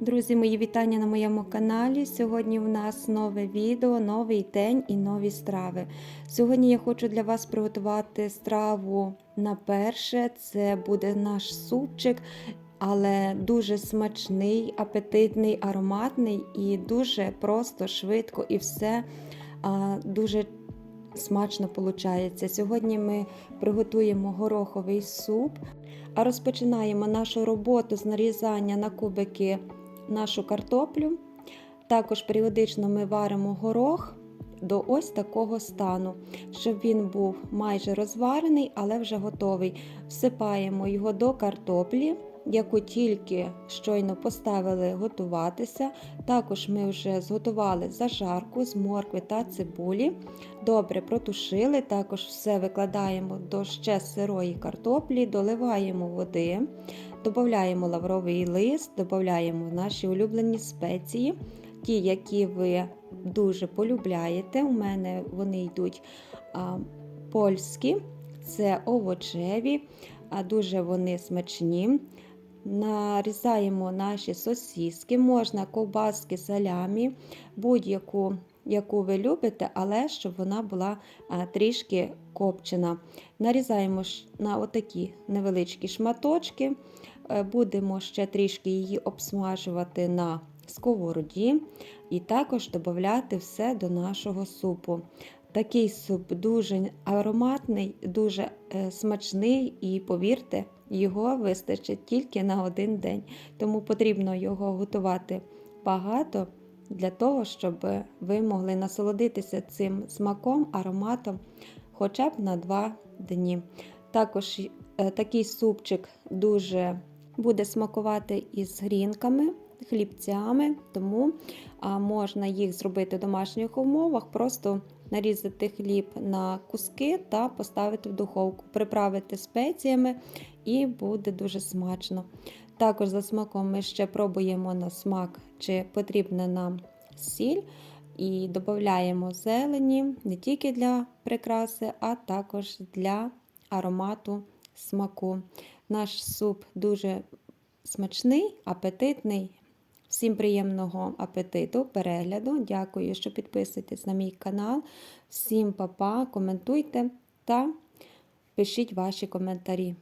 Друзі, мої вітання на моєму каналі. Сьогодні в нас нове відео, новий день і нові страви. Сьогодні я хочу для вас приготувати страву на перше. Це буде наш супчик, але дуже смачний, апетитний, ароматний і дуже просто, швидко і все дуже смачно виходить. Сьогодні ми приготуємо гороховий суп. А розпочинаємо нашу роботу з нарізання на кубики нашу картоплю. Також періодично ми варимо горох до ось такого стану, щоб він був майже розварений, але вже готовий. Всипаємо його до картоплі, яку тільки щойно поставили готуватися. Також ми вже зготували зажарку з моркви та цибулі. Добре протушили, також все викладаємо до ще сирої картоплі, доливаємо води, додаємо лавровий лист, додаємо наші улюблені спеції, ті, які ви дуже полюбляєте. У мене вони йдуть а, польські, це овочеві, а дуже вони смачні. Нарізаємо наші сосіски, можна ковбаски, салямі, будь-яку, яку ви любите, але щоб вона була а, трішки копчена. Нарізаємо на отакі невеличкі шматочки, будемо ще трішки її обсмажувати на сковороді і також додати все до нашого супу. Такий суп дуже ароматний, дуже е, смачний і, повірте, його вистачить тільки на один день. Тому потрібно його готувати багато для того, щоб ви могли насолодитися цим смаком, ароматом хоча б на два дні. Також е, такий супчик дуже буде смакувати із грінками, хлібцями, тому можна їх зробити в домашніх умовах, просто нарізати хліб на куски та поставити в духовку, приправити спеціями і буде дуже смачно. Також за смаком ми ще пробуємо на смак, чи потрібна нам сіль. І додаємо зелені не тільки для прикраси, а також для аромату смаку. Наш суп дуже смачний, апетитний. Всім приємного апетиту, перегляду. Дякую, що підписуєтесь на мій канал. Всім па-па, коментуйте та пишіть ваші коментарі.